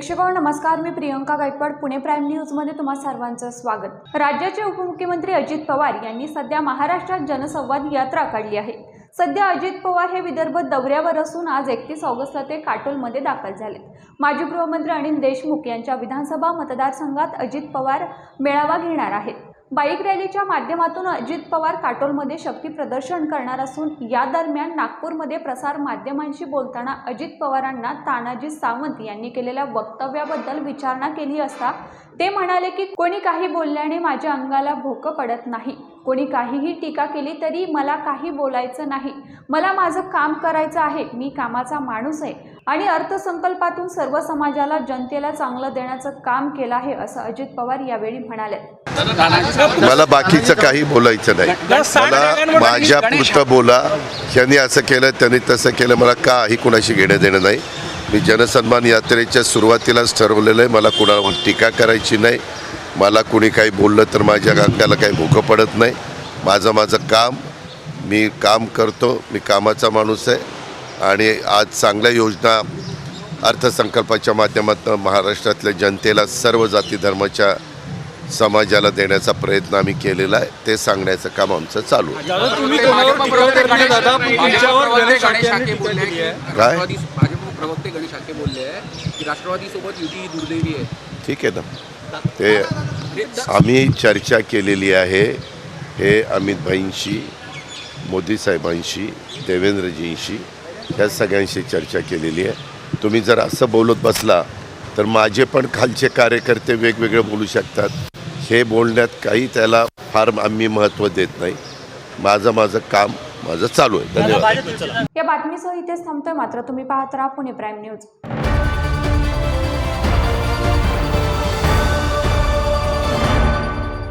प्रेक्षक नमस्कार. मी प्रियंका गायकवाड पुणे प्राईम न्यूजमध्ये तुम्हा सर्वांचं स्वागत. राज्याचे उपमुख्यमंत्री अजित पवार यांनी सध्या महाराष्ट्रात जनसंवाद यात्रा काढली आहे. सध्या अजित पवार हे विदर्भ दौऱ्यावर असून आज एकतीस ऑगस्टला ते काटोलमध्ये दाखल झाले माजी गृहमंत्री अनिल देशमुख यांच्या विधानसभा मतदारसंघात अजित पवार मेळावा घेणार आहेत. बाईक रॅलीच्या माध्यमातून अजित पवार काटोलमध्ये शक्ती प्रदर्शन करणार असून या दरम्यान नागपूरमध्ये प्रसार माध्यमांशी बोलताना अजित पवारांना तानाजी सावंत यांनी केलेल्या वक्तव्याबद्दल विचारणा केली असता ते म्हणाले की कोणी काही बोलल्याने माझ्या अंगाला भोकं पडत नाही. कोणी काहीही टीका केली तरी मला काही बोलायचं नाही. मला माझं काम करायचं आहे. मी कामाचा माणूस आहे. आणि अर्थसंकल्पातून सर्व समाजाला जनतेला चांगलं देण्याचं काम केलं आहे असं अजित पवार यावेळी म्हणाले. मला बाकीचं काही बोलायचं नाही. मला माझ्या पुरतं बोला. त्यांनी असं केलं त्यांनी तसं केलं मला काही कुणाशी घेणं देणं नाही. मी जनसन्मान यात्रेच्या सुरुवातीलाच ठरवलेलं आहे मला कुणावर टीका करायची नाही. मला कुणी काही बोललं तर माझ्या अंगाला काही भुकं पडत नाही. माझं माझं काम मी काम करतो मी कामाचा माणूस आहे. आणि आज चांगल्या योजना अर्थसंकल्पाच्या माध्यमातून महाराष्ट्रातल्या जनतेला सर्व जाती धर्माच्या समाजाला देण्याचा प्रयत्न आम्ही केलेला आहे. ते सांगण्याचं काम आमचं चालू काय? ही ठीक आहे ना. ते आम्ही चर्चा केलेली आहे हे अमित भाईंशी मोदी साहेबांशी देवेंद्रजींशी. या सगळ्यांशी चर्चा केलेली आहे. तुम्ही जर असं बोलत बसला तर माझे पण खालचे कार्यकर्ते वेगवेगळे बोलू शकतात. हे बोलण्यात काही त्याला फार आम्ही महत्त्व देत नाही. माझं माझं काम माझं चालू आहे. धन्यवाद. या बातमीसह इथेच थांबतोय. मात्र तुम्ही पाहत राहा पुणे प्राईम न्यूज.